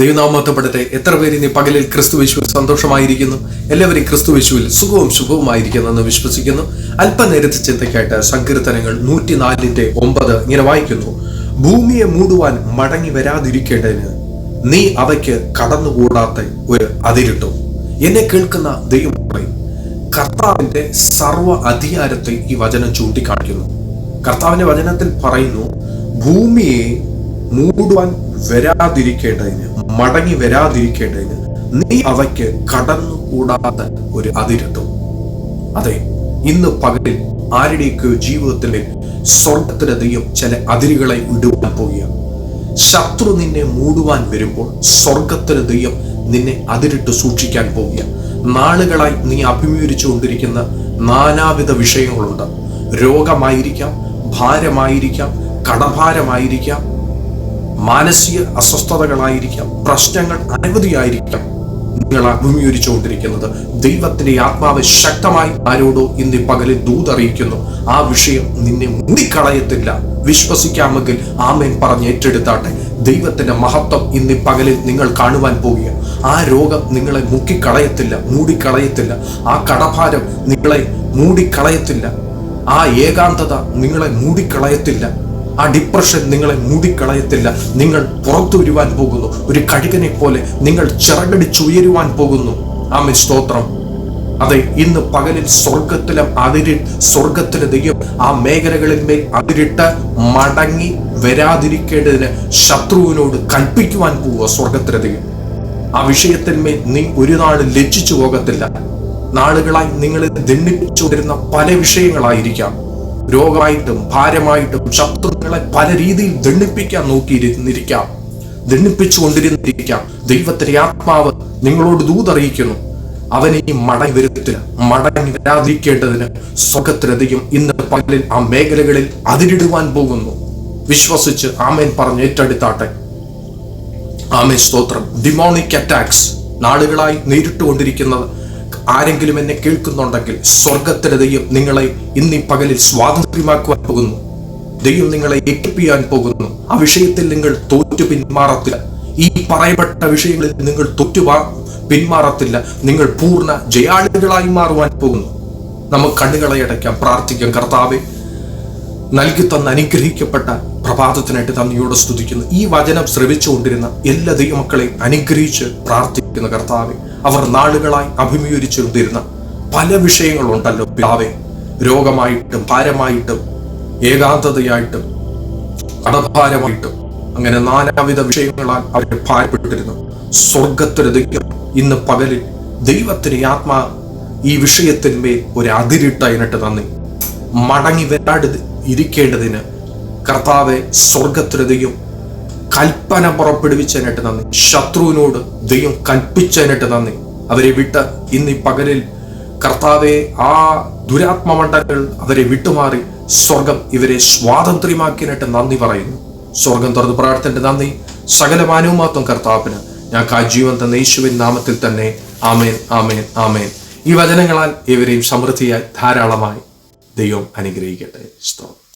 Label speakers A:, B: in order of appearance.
A: ദൈവനാമത്തപ്പെടട്ടെ എത്ര പേര് ഇനി പകലിൽ ക്രിസ്തു വിശുവിൽ സന്തോഷമായിരിക്കുന്നു? എല്ലാവരും ക്രിസ്തു വിശുവിൽ സുഖവും ശുഭവുമായിരിക്കുന്നു എന്ന് വിശ്വസിക്കുന്നു. അല്പനേരത്തെ ചിന്തയ്ക്കായിട്ട് സങ്കീർത്തനങ്ങൾ നൂറ്റിനാലിന്റെ ഒമ്പത് ഇങ്ങനെ വായിക്കുന്നു. ഭൂമിയെ മൂടുവാൻ മടങ്ങി വരാതിരിക്കേണ്ടതിന് നീ അവയ്ക്ക് കടന്നുകൂടാത്ത ഒരു അതിരിട്ടു. എന്നെ കേൾക്കുന്ന ദൈവമായി കർത്താവിന്റെ സർവ അധികാരത്തെ ഈ വചനം ചൂണ്ടിക്കാണിക്കുന്നു. കർത്താവിന്റെ വചനത്തിൽ പറയുന്നു ഭൂമിയെ മൂടുവാൻ വരാതിരിക്കേണ്ടതിന് മടങ്ങി വരാതിരിക്കേണ്ടതിന് നീ അവയ്ക്ക് കടന്നുകൂടാത്ത ഒരു അതിരിട്ടു അതെ ഇന്ന് പകലിൽ ആരുടെയൊക്കെ ജീവിതത്തിലെ സ്വർഗത്തിലെ ദൈവം ചില അതിരുകളെ ഇടുവാൻ പോവുകയാണ്. ശത്രു നിന്നെ മൂടുവാൻ വരുമ്പോൾ സ്വർഗത്തിലെ ദൈവം നിന്നെ അതിരിട്ട് സൂക്ഷിക്കാൻ പോവുകയാണ്. നാളുകളായി നീ അഭിമുഖീകരിച്ചുകൊണ്ടിരിക്കുന്ന നാനാവിധ വിഷയങ്ങളുണ്ട്. രോഗമായിരിക്കാം ഭാരമായിരിക്കാം കടഭാരമായിരിക്കാം മാനസിക അസ്വസ്ഥതകളായിരിക്കാം പ്രശ്നങ്ങൾ അനവധിയായിരിക്കാം നിങ്ങൾ അഭിമുഖീകരിച്ചുകൊണ്ടിരിക്കുന്നത് ദൈവത്തിന്റെ ആത്മാവ് ശക്തമായി ആരോടോ ഇന്ന് പകലിൽ ദൂതറിയിക്കുന്നു ആ വിഷയം നിന്നെ മൂടിക്കളയത്തില്ല വിശ്വസിക്കാമെങ്കിൽ ആമേൻ പറഞ്ഞ് ഏറ്റെടുത്താട്ടെ. ദൈവത്തിന്റെ മഹത്വം ഇന്ന് പകലിൽ നിങ്ങൾ കാണുവാൻ പോകുക. ആ രോഗം നിങ്ങളെ മുക്കിക്കളയത്തില്ല മൂടിക്കളയത്തില്ല. ആ കടഭാരം നിങ്ങളെ മൂടിക്കളയത്തില്ല. ആ ഏകാന്തത നിങ്ങളെ മൂടിക്കളയത്തില്ല. ആ ഡിപ്രഷൻ നിങ്ങളെ മൂടിക്കളയത്തില്ല. നിങ്ങൾ പുറത്തു വരുവാൻ പോകുന്നു. ഒരു കഴുകനെ പോലെ നിങ്ങൾ ചിറകടിച്ചുയരുവാൻ പോകുന്നു. ആമി സ്തോത്രം. അതെ ഇന്ന് പകലിൽ സ്വർഗത്തിലെ അതിരി സ്വർഗത്തിലെ ദൈവം ആ മേഖലകളിൽ മേൽ അതിരിട്ട് മടങ്ങി വരാതിരിക്കേണ്ടതിന് ശത്രുവിനോട് കൽപ്പിക്കുവാൻ പോവുക സ്വർഗത്തിലെ ദൈവം. ആ വിഷയത്തിന്മേൽ നീ ഒരു നാൾ ലജ്ജിച്ചു പോകത്തില്ല. നാളുകളായി നിങ്ങളെ ദണ്ഡിപ്പിച്ചുകൊണ്ടിരുന്ന പല വിഷയങ്ങളായിരിക്കാം. രോഗമായിട്ടും ഭാരമായിട്ടും ശത്രുക്കളെ പല രീതിയിൽ ദണ്ണിപ്പിക്കാൻ നോക്കിയിരുന്നിരിക്കാം. ദണ്ണിപ്പിച്ചുകൊണ്ടിരുന്നിരിക്കാം ദൈവത്തിന്റെ ആത്മാവ് നിങ്ങളോട് ദൂതറിയിക്കുന്നു. അവനെ മടങ്ങി വരുത്തില്ല മടങ്ങി വരാതിരിക്കേണ്ടതിന് സ്വർഗത്തിലധികം ഇന്ന് പകലിൽ ആ മേഖലകളിൽ അതിരിടുവാൻ പോകുന്നു. വിശ്വസിച്ച് ആമേൻ പറഞ്ഞ് ഏറ്റെടുത്താട്ടെ. ആമേൻ സ്തോത്രം. ഡിമോണിക് അറ്റാക്സ് നാളുകളായി നേരിട്ടുകൊണ്ടിരിക്കുന്നത് ആരെങ്കിലും എന്നെ കേൾക്കുന്നുണ്ടെങ്കിൽ സ്വർഗത്തിലെ ദൈവം നിങ്ങളെ ഇന്ന് പകലിൽ സ്വാതന്ത്ര്യമാക്കുവാൻ പോകുന്നു. ദൈവം നിങ്ങളെ എക്കിപ്പിയാൻ പോകുന്നു. ആ വിഷയത്തിൽ നിങ്ങൾ തോറ്റു പിന്മാറത്തില്ല. ഈ പറയപ്പെട്ട വിഷയങ്ങളിൽ നിങ്ങൾ തോറ്റു പിന്മാറത്തില്ല. നിങ്ങൾ പൂർണ ജയാളികളായി മാറുവാൻ പോകുന്നു. നമുക്ക് കണ്ണുകളെ അടയ്ക്കാം. പ്രാർത്ഥിക്കാം. കർത്താവെ നൽകി തന്ന അനുഗ്രഹിക്കപ്പെട്ട പ്രഭാതത്തിനായിട്ട് നന്ദിയോടെ സ്തുതിക്കുന്നു. ഈ വചനം ശ്രവിച്ചുകൊണ്ടിരുന്ന എല്ലാ ദൈവമക്കളെയും അനുഗ്രഹിച്ച് പ്രാർത്ഥിക്കുന്ന കർത്താവെ. അവർ നാളുകളായി അഭിമുഖീകരിച്ചിരുന്ന പല വിഷയങ്ങളുണ്ടല്ലോ. പിതാവെ രോഗമായിട്ടും ഭാരമായിട്ടും ഏകാന്തതയായിട്ടും കടഭാരമായിട്ടും അങ്ങനെ നാനാവിധ വിഷയങ്ങളാൽ അവർ ഭാരപ്പെട്ടിരുന്നു. സ്വർഗത്തിലധികം ഇന്ന് പകലിൽ ദൈവത്തിന് ആത്മാ ഈ വിഷയത്തിന്മേൽ ഒരു അതിരിട്ടതിനിട്ട് നന്ദി. മടങ്ങി വരാട് ഇരിക്കേണ്ടതിന് കർത്താവെ സ്വർഗത്തിന് ദൈവം കൽപ്പന പുറപ്പെടുവിച്ചതിനായിട്ട് നന്ദി. ശത്രുവിനോട് ദൈവം കൽപ്പിച്ചതിനായിട്ട് നന്ദി. അവരെ വിട്ട് ഇന്ന് ഈ പകലിൽ കർത്താവെ ആ ദുരാത്മമണ്ഡലങ്ങൾ അവരെ വിട്ടുമാറി സ്വർഗം ഇവരെ സ്വാതന്ത്ര്യമാക്കിയതിനായിട്ട് നന്ദി പറയുന്നു. സ്വർഗം തുറന്ന് പ്രാർത്ഥന്റെ നന്ദി. സകല മാനവുമാത്വം കർത്താവിന്. ഞാൻ ആ ജീവൻ തന്ന യേശുവിൻ നാമത്തിൽ തന്നെ ആമേൻ ആമേൻ ആമേൻ. ഈ വചനങ്ങളാൽ ഇവരെയും സമൃദ്ധിയായി ധാരാളമായി ദൈവം അനുഗ്രഹിക്കട്ടെ. സ്തോത്രം.